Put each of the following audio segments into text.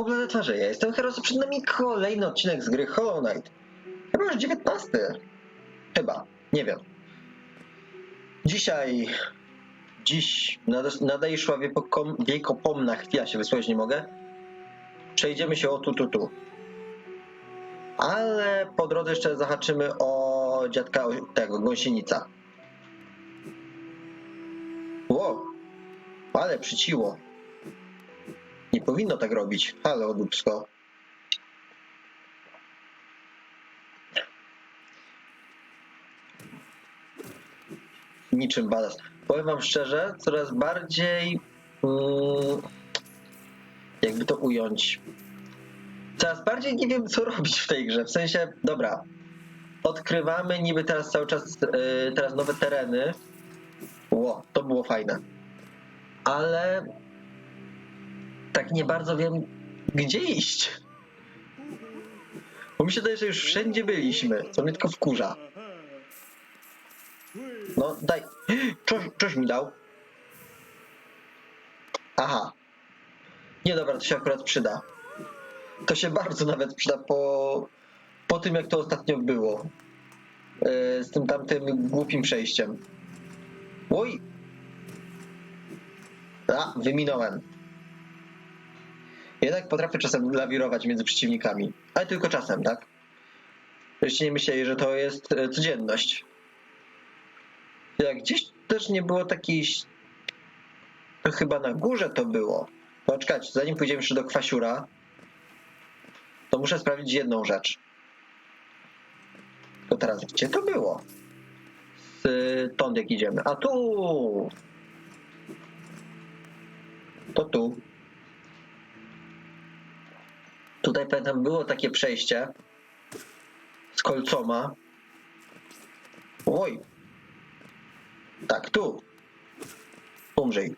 Poblade twarze, ja jestem Heros, przed nami kolejny odcinek z gry Hollow Knight. Chyba już 19. Chyba, nie wiem. Dzisiaj, dziś nadejszła wielkopomna chwila, się wysłowić nie mogę. Przejdziemy się o tu, tu, tu. Ale po drodze jeszcze zahaczymy o dziadka tego, gąsienica. Ło, ale przyciło. Nie powinno tak robić. Halo, dupsko. Niczym badass. Powiem wam szczerze, coraz bardziej... Mm, jakby to ująć... Coraz bardziej nie wiem, co robić w tej grze. W sensie, dobra, odkrywamy niby teraz cały czas yy, teraz nowe tereny. Ło, to było fajne. Ale tak nie bardzo wiem, gdzie iść. Bo mi się wydaje, że już wszędzie byliśmy, co mnie tylko wkurza. No, daj. Coś, coś mi dał. Aha. Nie, dobra, to się akurat przyda. To się bardzo nawet przyda po, po tym, jak to ostatnio było. Yy, z tym tamtym głupim przejściem. Oj! A, wyminąłem. Jednak potrafię czasem lawirować między przeciwnikami. Ale tylko czasem, tak? Żebyście nie myśleli, że to jest e, codzienność. Jak gdzieś też nie było takiej... To chyba na górze to było. No czekajcie, zanim pójdziemy jeszcze do Kwasiura, to muszę sprawdzić jedną rzecz. To teraz, gdzie to było? Stąd jak idziemy. A tu! To tu. Tutaj pamiętam było takie przejście z kolcoma. Oj. Tak, tu. Umrzyj.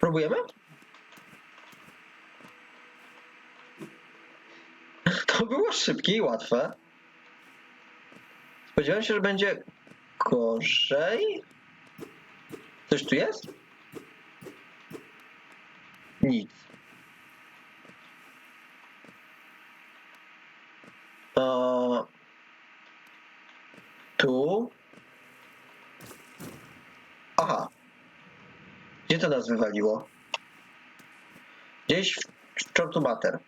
Próbujemy? To było szybkie i łatwe. Spodziewałem się, że będzie gorzej. Coś tu jest? Nic. O, tu. Aha. Gdzie to nas wywaliło? Gdzieś w, w Czortumater.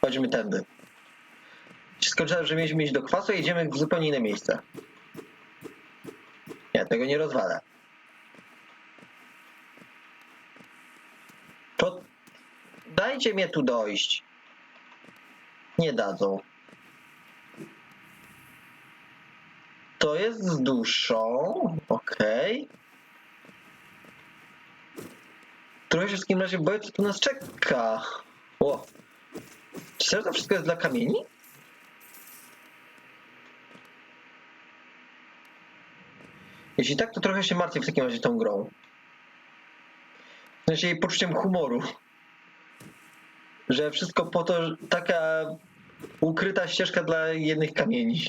Chodźmy tędy. Się skończyło, że mieliśmy iść do kwasu i jedziemy w zupełnie inne miejsce. Nie, tego nie rozwalę. To dajcie mnie tu dojść. Nie dadzą. To jest z duszą. Okej. Trochę się w takim razie boję, co tu nas czeka. O. Czy serio to wszystko jest dla kamieni? Jeśli tak, to trochę się martwię w takim razie tą grą. W sensie jej poczuciem humoru. Że wszystko po to, taka ukryta ścieżka dla jednych kamieni.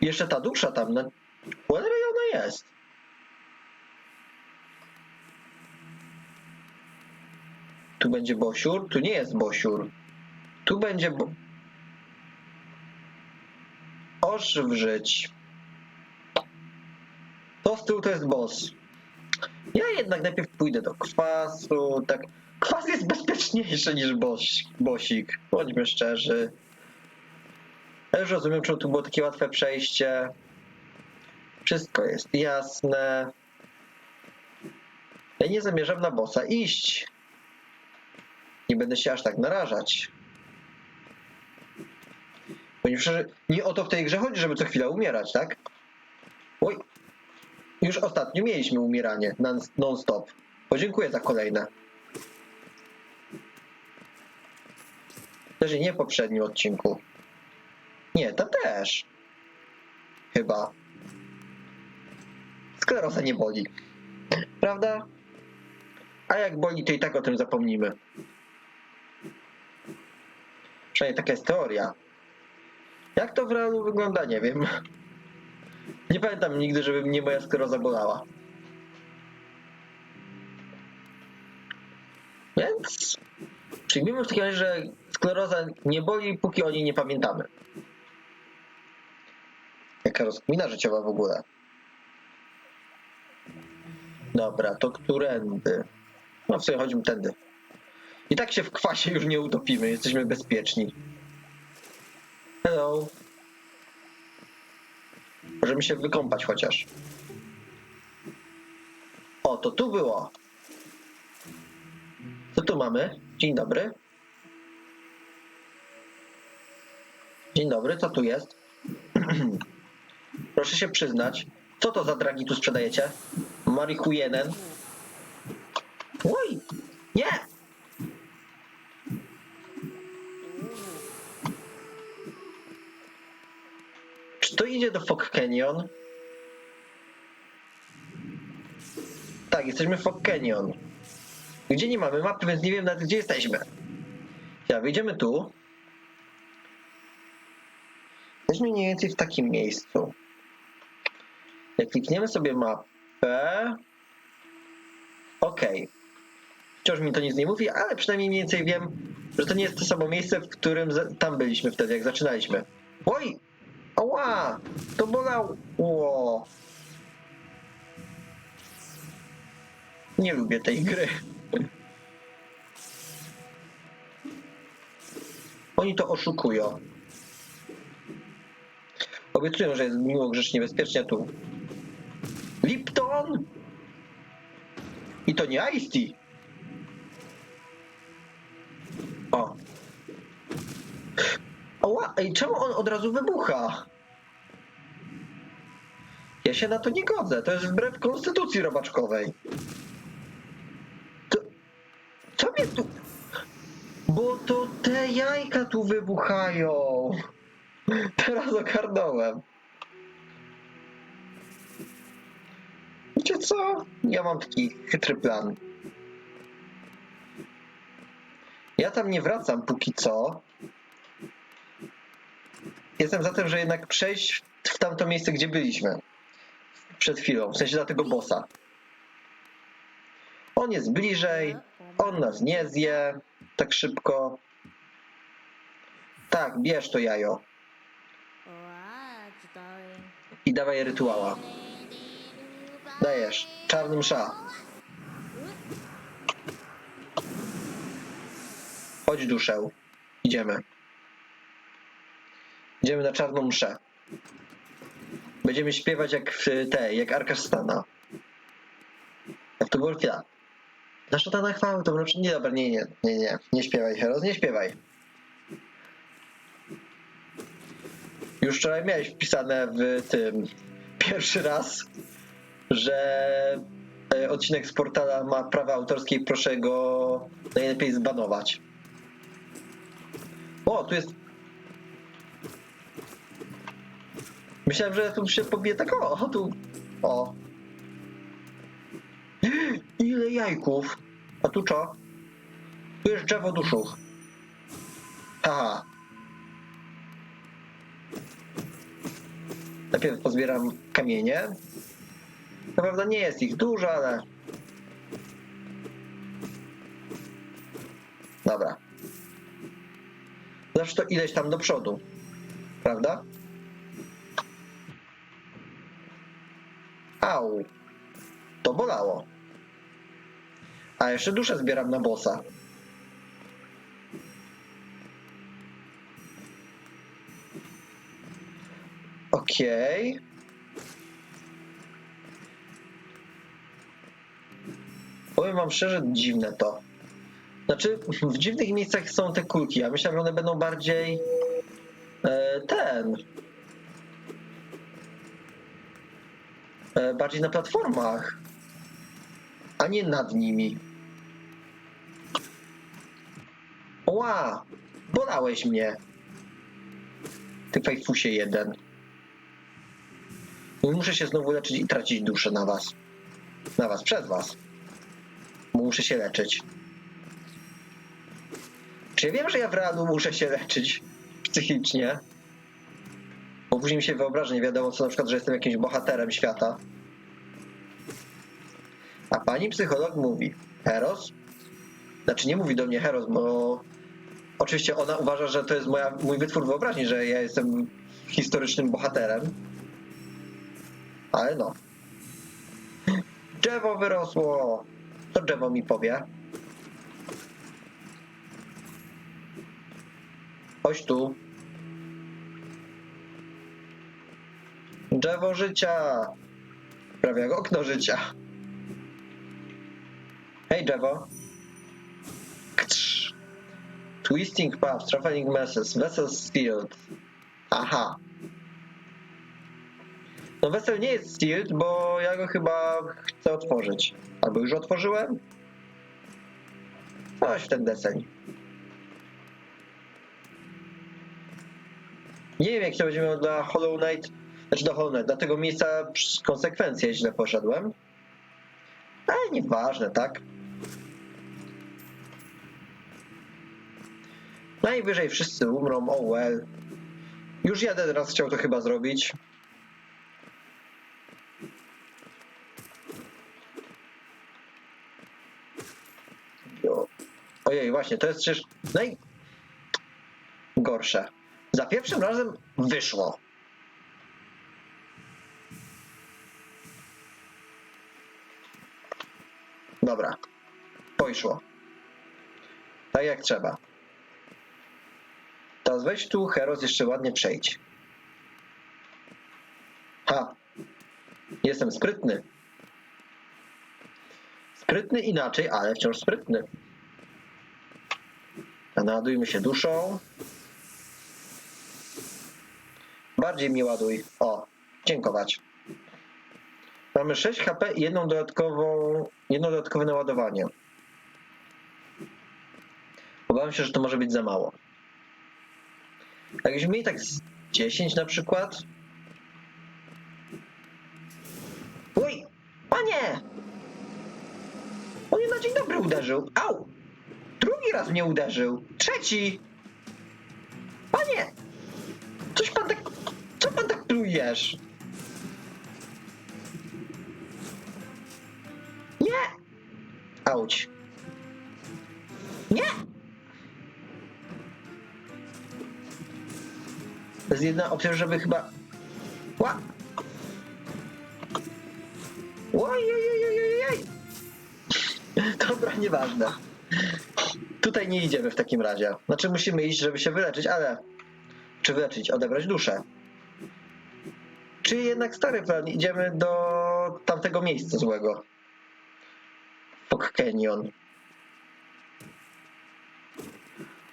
Jeszcze ta dusza tam, na cholery ona jest. Tu będzie Bosiur, tu nie jest Bosiur. Tu będzie bo... Ożwrzyć. To z tyłu to jest boss. Ja jednak najpierw pójdę do kwasu, tak. Kwas jest bezpieczniejszy niż boś, bosik, bądźmy szczerzy. Ja już rozumiem, czemu tu było takie łatwe przejście. Wszystko jest jasne. Ja nie zamierzam na bossa iść. Nie będę się aż tak narażać. Szczerzy, nie o to w tej grze chodzi, żeby co chwila umierać, tak? Oj, już ostatnio mieliśmy umieranie non- non-stop. Podziękuję za kolejne. Też nie w poprzednim odcinku. Nie, to też. Chyba. Skleroza nie boli. Prawda? A jak boli, to i tak o tym zapomnimy. Przynajmniej taka jest teoria. Jak to w realu wygląda, nie wiem. Nie pamiętam nigdy, żeby mnie moja skleroza bolała. Więc przyjmijmy w takim razie, że skleroza nie boli, póki o niej nie pamiętamy. Jaka rozkmina życiowa w ogóle. Dobra, to którędy? No w sumie chodzimy tędy. I tak się w kwasie już nie utopimy, jesteśmy bezpieczni. Hello. Możemy się wykąpać chociaż. O, to tu było. Co tu mamy? Dzień dobry. Dzień dobry, co tu jest? Proszę się przyznać, co to za dragi tu sprzedajecie? Marihujenę? Oj! Nie! Czy to idzie do Fog Canyon? Tak, jesteśmy w Fog Canyon. Gdzie nie mamy mapy, więc nie wiem nawet gdzie jesteśmy. Ja, wyjdziemy tu. Jesteśmy mniej więcej w takim miejscu. Jak klikniemy sobie mapę. Okej. Wciąż mi to nic nie mówi, ale przynajmniej mniej więcej wiem, że to nie jest to samo miejsce, w którym tam byliśmy wtedy, jak zaczynaliśmy. Oj! Ała! To bolało! Nie lubię tej gry. Oni to oszukują. Obiecują, że jest miło, grzecznie, bezpiecznie tu. Lipton! I to nie Ice. O. Oła, ej, czemu on od razu wybucha? Ja się na to nie godzę. To jest wbrew konstytucji robaczkowej. To... Co mnie tu... Bo to te jajka tu wybuchają. Teraz ogarnąłem. Wiecie co? Ja mam taki chytry plan. Ja tam nie wracam póki co. Jestem za tym, że jednak przejść w tamto miejsce, gdzie byliśmy. Przed chwilą, w sensie dla tego bossa. On jest bliżej, on nas nie zje tak szybko. Tak, bierz to jajo i dawaj rytuała. Dajesz, czarny msza. Chodź duszę. Idziemy. Idziemy na czarną mszę. Będziemy śpiewać jak w te, jak Arkasz Stana. Jak to było chwila. Na szatana chwały to znaczy, nie dobra, nie, nie, nie, nie, nie śpiewaj Heros, nie śpiewaj. Już wczoraj miałeś wpisane w tym pierwszy raz, że e, odcinek z portala ma prawa autorskie i proszę go najlepiej zbanować. O, tu jest. Myślałem, że tu się pobije tak o, tu. O. Ile jajków? A tu co? Tu jest drzewo duszów. Haha. Najpierw pozbieram kamienie. Naprawdę nie jest ich dużo, ale. Dobra. Zawsze to ileś tam do przodu. Prawda? Au. To bolało. A jeszcze duszę zbieram na bossa. Okej. Powiem wam szczerze, dziwne to. Znaczy, w dziwnych miejscach są te kulki. Ja myślałem, że one będą bardziej e, ten. E, bardziej na platformach, a nie nad nimi. Ła! Bolałeś mnie. Ty fajfusie jeden. Muszę się znowu leczyć i tracić duszę na was. Na was, przez was. Muszę się leczyć. Czy ja wiem, że ja w realu muszę się leczyć psychicznie? Bo później mi się wyobraża, nie wiadomo co, na przykład, że jestem jakimś bohaterem świata. A pani psycholog mówi, Eros, Znaczy nie mówi do mnie Heros, bo oczywiście ona uważa, że to jest moja, mój wytwór wyobraźni, że ja jestem historycznym bohaterem. Ale no. Drzewo wyrosło. To drzewo mi powie. Chodź tu. Drzewo życia. Prawie jak okno życia. Hej drzewo. Kcz. Twisting path, traveling masses, vessels sealed. Aha. No wesel nie jest sealed, bo ja go chyba chcę otworzyć. Albo już otworzyłem? Coś w ten deseń. Nie wiem, jak to będzie dla Hollow Knight. Znaczy do Hollow Knight, dla tego miejsca konsekwencje źle poszedłem. Ale nieważne, tak? Najwyżej wszyscy umrą, oh well. Już jeden raz chciał to chyba zrobić. Ojej, właśnie, to jest przecież najgorsze. Za pierwszym razem wyszło. Dobra, poszło. Tak jak trzeba. Teraz weź tu, Heros, jeszcze ładnie przejdź. Ha! Jestem sprytny. Sprytny inaczej, ale wciąż sprytny. Naładujmy się duszą. Bardziej mi ładuj. O, dziękować. Mamy 6 HP i jedną dodatkową, jedno dodatkowe naładowanie. Obawiam się, że to może być za mało. Jakbyśmy mieli tak z 10 na przykład. Uj! Panie! On mnie na dzień dobry uderzył. Au! Drugi raz mnie uderzył. Trzeci! Panie! Coś pan tak... Co pan tak plujesz? Nie! Auć. Nie! To jest jedna opcja, żeby chyba... Ła! Ojej! Dobra, nieważne. Tutaj nie idziemy w takim razie. Znaczy musimy iść, żeby się wyleczyć, ale... Czy wyleczyć? Odebrać duszę. Czy jednak stary plan? Idziemy do tamtego miejsca złego. Fog Canyon.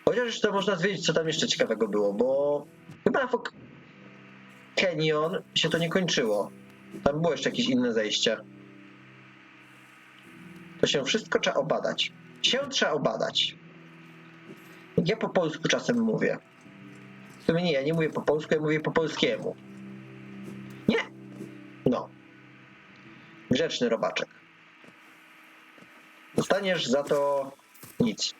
Chociaż to można zwiedzić, co tam jeszcze ciekawego było, bo chyba na Fog Canyon się to nie kończyło. Tam było jeszcze jakieś inne zejście. To się wszystko trzeba obadać. Się trzeba obadać. Ja po polsku czasem mówię. W sumie nie, ja nie mówię po polsku, ja mówię po polskiemu. Nie! No. Grzeczny robaczek. Dostaniesz za to nic.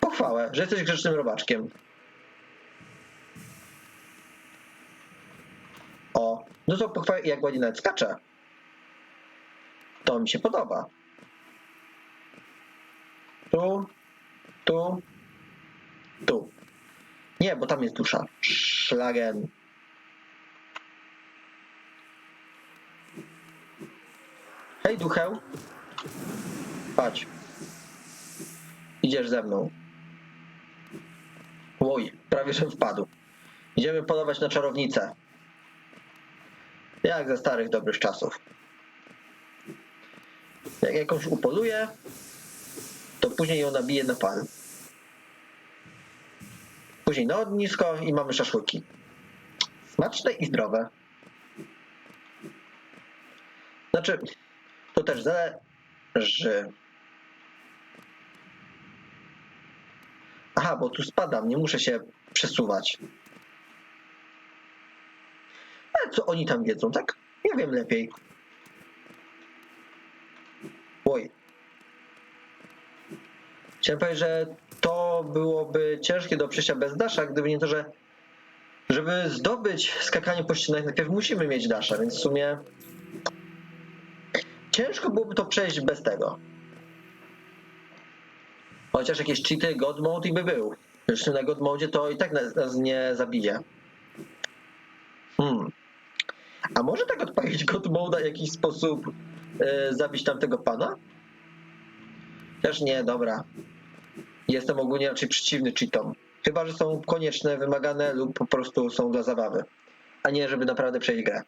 Pochwałę, że jesteś grzecznym robaczkiem. O, no to pochwałę, jak ładnie nawet skacze. To mi się podoba. Tu, tu, tu. Nie, bo tam jest dusza. Szlagen. Hej, ducheł. Chodź. Idziesz ze mną. Oj, prawie że wpadł. Idziemy polować na czarownicę. Jak ze starych dobrych czasów. Jak jakąś upoluję, to później ją nabiję na pal. Później na ognisko i mamy szaszłyki. Smaczne i zdrowe. Znaczy, to też zależy. Aha, bo tu spadam, nie muszę się przesuwać. Ale co oni tam wiedzą, tak? Ja wiem lepiej. Oj. Chciałem powiedzieć, że to byłoby ciężkie do przejścia bez dasza, gdyby nie to, że żeby zdobyć skakanie po ścianach, najpierw musimy mieć dasza, więc w sumie ciężko byłoby to przejść bez tego. Chociaż jakieś cheaty, God Mode i by był. Zresztą na God Mode to i tak nas, nie zabije. Hmm. A może tak odpalić God Mode w jakiś sposób e, zabić tamtego pana? Też nie, dobra. Jestem ogólnie raczej przeciwny cheatom. Chyba, że są konieczne, wymagane lub po prostu są dla zabawy. A nie, żeby naprawdę przejść grę.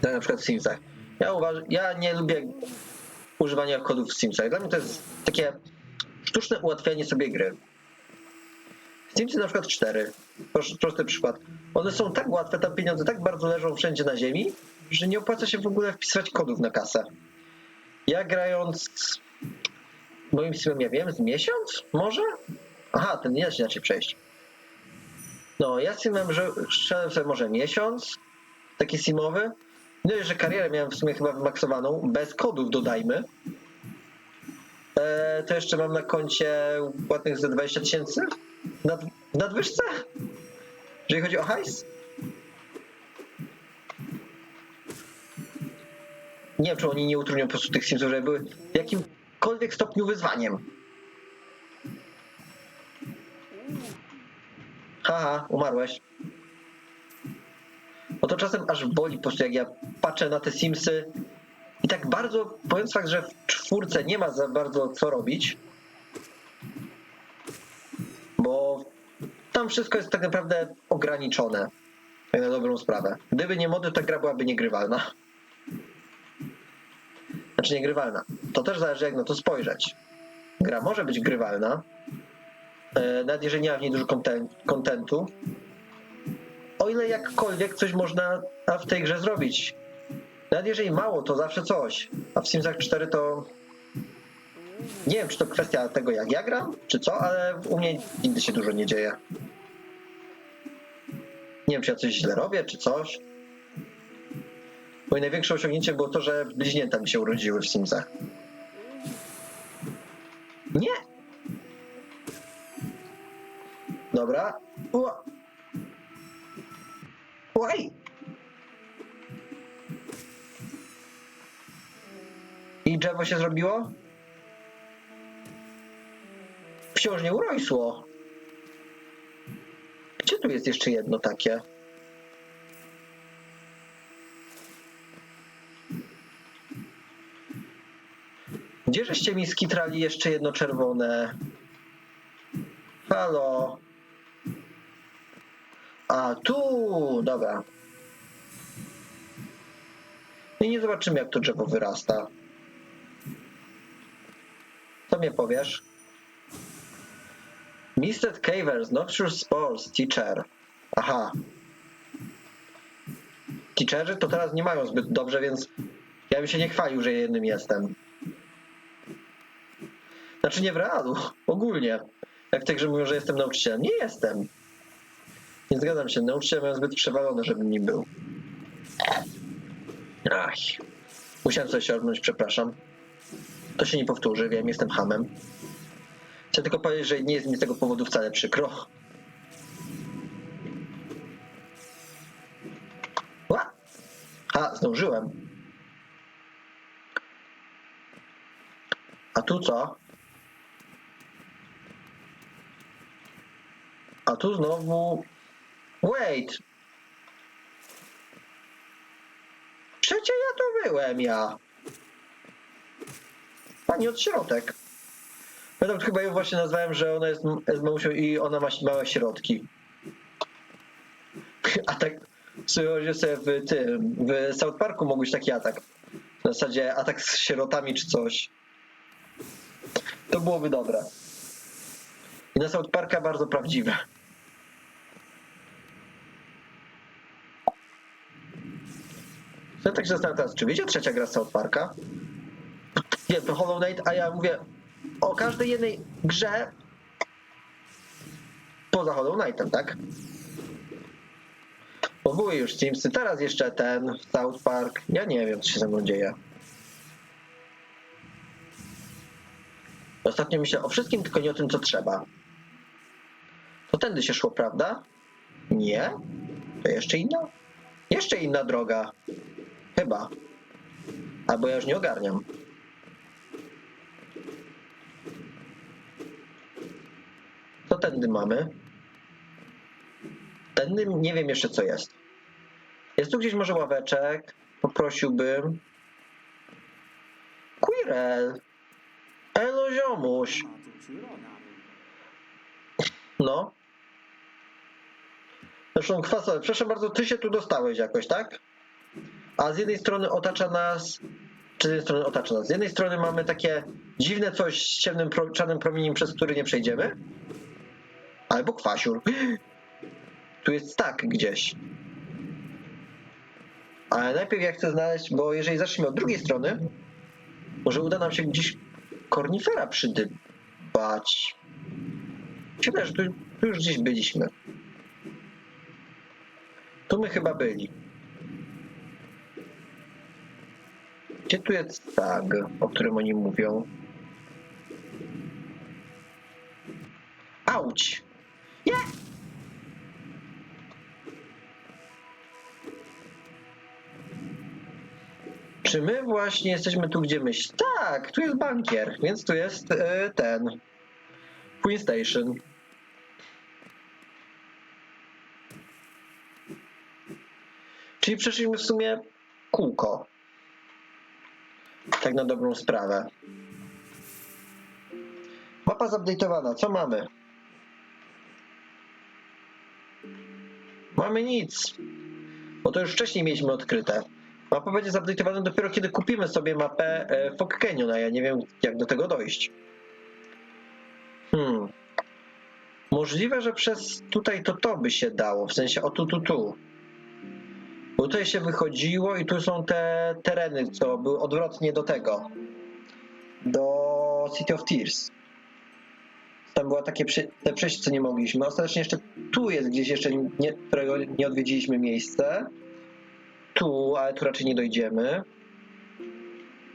Tak na przykład w Simsach. Ja uważam, ja nie lubię używania kodów w Simsach. Dla mnie to jest takie sztuczne ułatwianie sobie gry. Simsy na przykład 4. Proszę, prosty przykład. One są tak łatwe, tam pieniądze tak bardzo leżą wszędzie na ziemi, że nie opłaca się w ogóle wpisywać kodów na kasę. Ja grając moim simem, ja wiem, z miesiąc? Może? Aha, ten nie da się inaczej przejść. No, ja simem, że strzelałem sobie może miesiąc, taki simowy. No i że karierę miałem w sumie chyba wymaksowaną, bez kodów dodajmy. E, to jeszcze mam na koncie płatnych za 20 tysięcy? W nadwyżce? Jeżeli chodzi o hajs? Nie wiem, czy oni nie utrudnią po prostu tych Simsów, żeby były w jakimkolwiek stopniu wyzwaniem. Haha, umarłeś. No to czasem aż boli po prostu, jak ja patrzę na te Simsy i tak bardzo, powiem fakt, że w czwórce nie ma za bardzo co robić, bo tam wszystko jest tak naprawdę ograniczone, tak na dobrą sprawę. Gdyby nie mody, ta gra byłaby niegrywalna. Znaczy niegrywalna. To też zależy, jak na to spojrzeć. Gra może być grywalna, e, nawet jeżeli nie ma w niej dużo konten- kontentu, o ile jakkolwiek coś można w tej grze zrobić. Nawet jeżeli mało, to zawsze coś. A w Simsach 4 to. Nie wiem, czy to kwestia tego, jak ja gram, czy co, ale u mnie nigdy się dużo nie dzieje. Nie wiem, czy ja coś źle robię, czy coś. Moje największe osiągnięcie było to, że bliźnięta mi się urodziły w Simsach. Nie! Dobra. Ua. I drzewo się zrobiło? Wciąż nie urosło. Gdzie tu jest jeszcze jedno takie? Gdzie żeście mi skitrali jeszcze jedno czerwone? Halo? A tu, dobra. No I nie zobaczymy, jak to drzewo wyrasta. Co mnie powiesz? Misted Cavers, Noxious Spores, Teacher. Aha. Teacherzy to teraz nie mają zbyt dobrze, więc ja bym się nie chwalił, że jednym jestem. Znaczy nie w realu, ogólnie. Jak tej grze mówią, że jestem nauczycielem. Nie jestem. Nie zgadzam się, nauczyciele mają zbyt przewalone, żebym nim był. Ach. Musiałem coś siornąć, przepraszam. To się nie powtórzy, wiem, jestem hamem. Chcę tylko powiedzieć, że nie jest mi z tego powodu wcale przykro. Ła! A, zdążyłem. A tu co? A tu znowu... Wait! Przecie ja tu byłem, ja. Pani od środek. Ja tam chyba ją właśnie nazwałem, że ona jest, jest mamusią i ona ma małe środki. A tak sobie w tym, w South Parku mogłeś taki atak. W zasadzie atak z sierotami czy coś. To byłoby dobre. I na South Parka bardzo prawdziwe. Ja tak się zastanawiam teraz, czy wyjdzie trzecia gra z South Parka? Nie, to Hollow Knight, a ja mówię o każdej jednej grze poza Hollow Knightem, tak? Bo były już Simsy, teraz jeszcze ten South Park. Ja nie wiem, co się ze mną dzieje. Ostatnio myślę o wszystkim, tylko nie o tym, co trzeba. To tędy się szło, prawda? Nie? To jeszcze inna? Jeszcze inna droga. Chyba. Albo ja już nie ogarniam. Co tędy mamy? Tędy nie wiem jeszcze co jest. Jest tu gdzieś może ławeczek. Poprosiłbym. Quirel. Elo ziomuś. No. Zresztą kwasowe. Proszę bardzo, ty się tu dostałeś jakoś, tak? A z jednej strony otacza nas. Czy z jednej strony otacza nas? Z jednej strony mamy takie dziwne coś z ciemnym, czarnym promieniem, przez który nie przejdziemy. Albo kwasiur. Tu jest tak gdzieś. Ale najpierw ja chcę znaleźć, bo jeżeli zaczniemy od drugiej strony, może uda nam się gdzieś kornifera przydybać. Ciekawe, że tu, tu już gdzieś byliśmy. Tu my chyba byli. Gdzie tu jest tag, o którym oni mówią? Auć! Nie! Czy my właśnie jesteśmy tu, gdzie myśl? Tak, tu jest bankier, więc tu jest e, ten. Queen Station. Czyli przeszliśmy w sumie kółko. Tak na dobrą sprawę. Mapa zupdate'owana. Co mamy? Mamy nic. Bo to już wcześniej mieliśmy odkryte. Mapa będzie zupdate'owana dopiero kiedy kupimy sobie mapę e, Fog Canyon, a ja nie wiem jak do tego dojść. Hmm. Możliwe, że przez tutaj to to by się dało, w sensie o tu, tu, tu. Bo tutaj się wychodziło i tu są te tereny, co były odwrotnie do tego. Do City of Tears. Tam było takie przy, te przejście, co nie mogliśmy. Ostatecznie jeszcze tu jest gdzieś jeszcze, nie, którego nie odwiedziliśmy miejsce. Tu, ale tu raczej nie dojdziemy.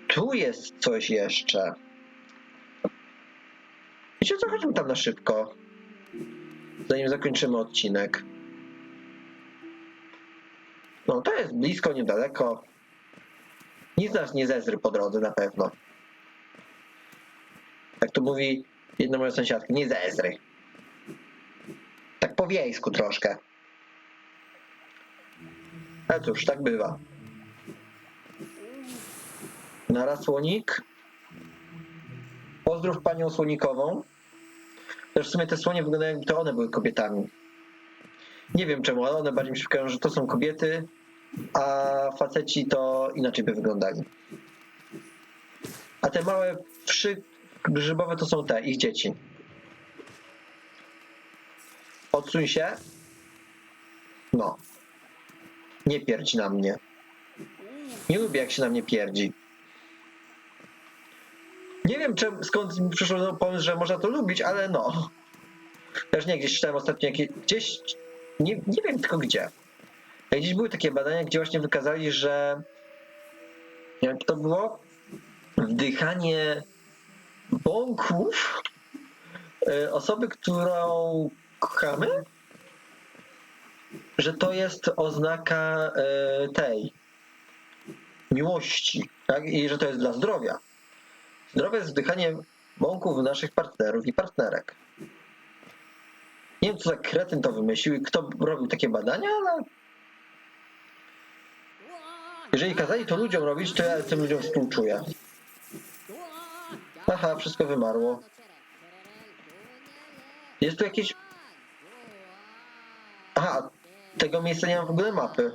Tu jest coś jeszcze. Wiecie co, chodźmy tam na szybko. Zanim zakończymy odcinek. No, to jest blisko, niedaleko. Nic nas nie zezry po drodze na pewno. Jak to mówi jedna moja sąsiadka, nie zezry. Tak po wiejsku troszkę. Ale cóż, tak bywa. Nara słonik. Pozdrów panią słonikową. Też w sumie te słonie wyglądają to one były kobietami. Nie wiem czemu, ale one bardziej mi się wykają, że to są kobiety, a faceci to inaczej by wyglądali. A te małe wszy grzybowe to są te, ich dzieci. Odsuń się. No. Nie pierdź na mnie. Nie lubię, jak się na mnie pierdzi. Nie wiem, czym, skąd mi przyszło pomysł, że można to lubić, ale no. Też nie, gdzieś czytałem ostatnio jakieś... Gdzieś... Nie, nie wiem tylko gdzie. Gdzieś były takie badania, gdzie właśnie wykazali, że... Jak to było? Wdychanie bąków y, osoby, którą kochamy, że to jest oznaka y, tej miłości, tak? I że to jest dla zdrowia. Zdrowe jest wdychanie bąków naszych partnerów i partnerek. Nie wiem, co za kretyn to wymyślił i kto robił takie badania, ale jeżeli kazali to ludziom robić, to ja tym ludziom współczuję. Aha, wszystko wymarło. Jest tu jakieś... Aha, tego miejsca nie mam w ogóle mapy.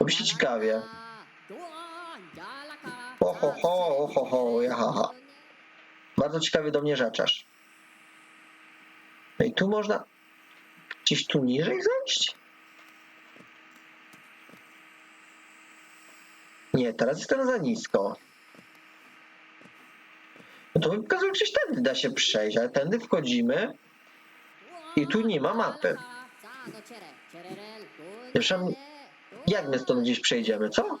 Robi ciekawie. Ho, ho, ho, ho, ho, jahaha. Bardzo ciekawie do mnie rzeczasz. No i tu można gdzieś tu niżej zejść? Nie, teraz jestem za nisko. No to mi pokazuje, gdzieś tędy da się przejść, ale tędy wchodzimy i tu nie ma mapy. Zresztą, jak my stąd gdzieś przejdziemy, co?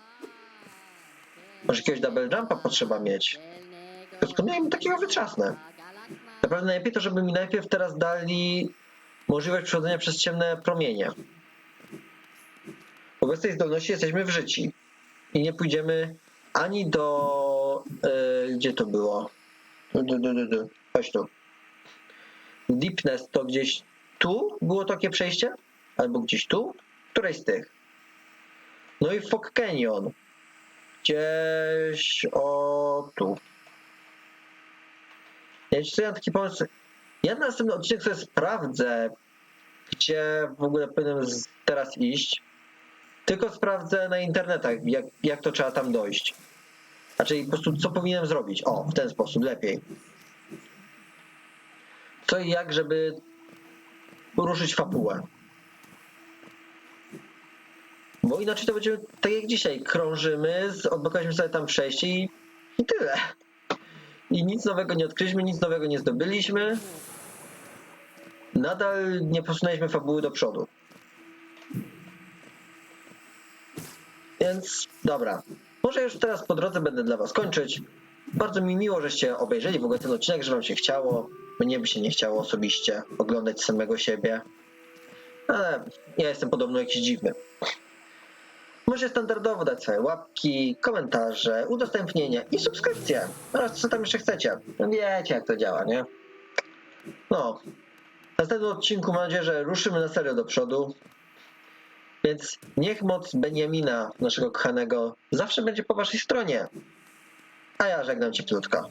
Może jakiegoś double jumpa potrzeba mieć. Skąd im takiego wytrzasnę? Naprawdę najlepiej to, żeby mi najpierw teraz dali możliwość przechodzenia przez ciemne promienie. Bo bez tej zdolności jesteśmy w życiu. I nie pójdziemy ani do... e, gdzie to było? Du, du, du, du, du. Chodź tu. Deepness to gdzieś tu było takie przejście? Albo gdzieś tu? Któreś z tych. No i Fog Canyon. Gdzieś o tu. Ja ci mam taki pomysł. Ja na następny odcinek sobie sprawdzę, gdzie w ogóle powinienem teraz iść. Tylko sprawdzę na internetach, jak, jak to trzeba tam dojść. Znaczy po prostu co powinienem zrobić. O, w ten sposób, lepiej. Co i jak, żeby ruszyć fabułę. Bo inaczej to będziemy tak jak dzisiaj. Krążymy, odblokowaliśmy sobie tam przejście i, i tyle. I nic nowego nie odkryliśmy, nic nowego nie zdobyliśmy. Nadal nie posunęliśmy fabuły do przodu. Więc dobra. Może już teraz po drodze będę dla Was kończyć. Bardzo mi miło, żeście obejrzeli w ogóle ten odcinek, że Wam się chciało. Mnie by się nie chciało osobiście oglądać samego siebie. Ale ja jestem podobno jakiś dziwny. Możecie standardowo dać swoje łapki, komentarze, udostępnienia i subskrypcje. Oraz co tam jeszcze chcecie. No Wiecie jak to działa, nie? No. W następnym odcinku mam nadzieję, że ruszymy na serio do przodu. Więc niech moc Beniamina, naszego kochanego, zawsze będzie po waszej stronie. A ja żegnam cieplutko.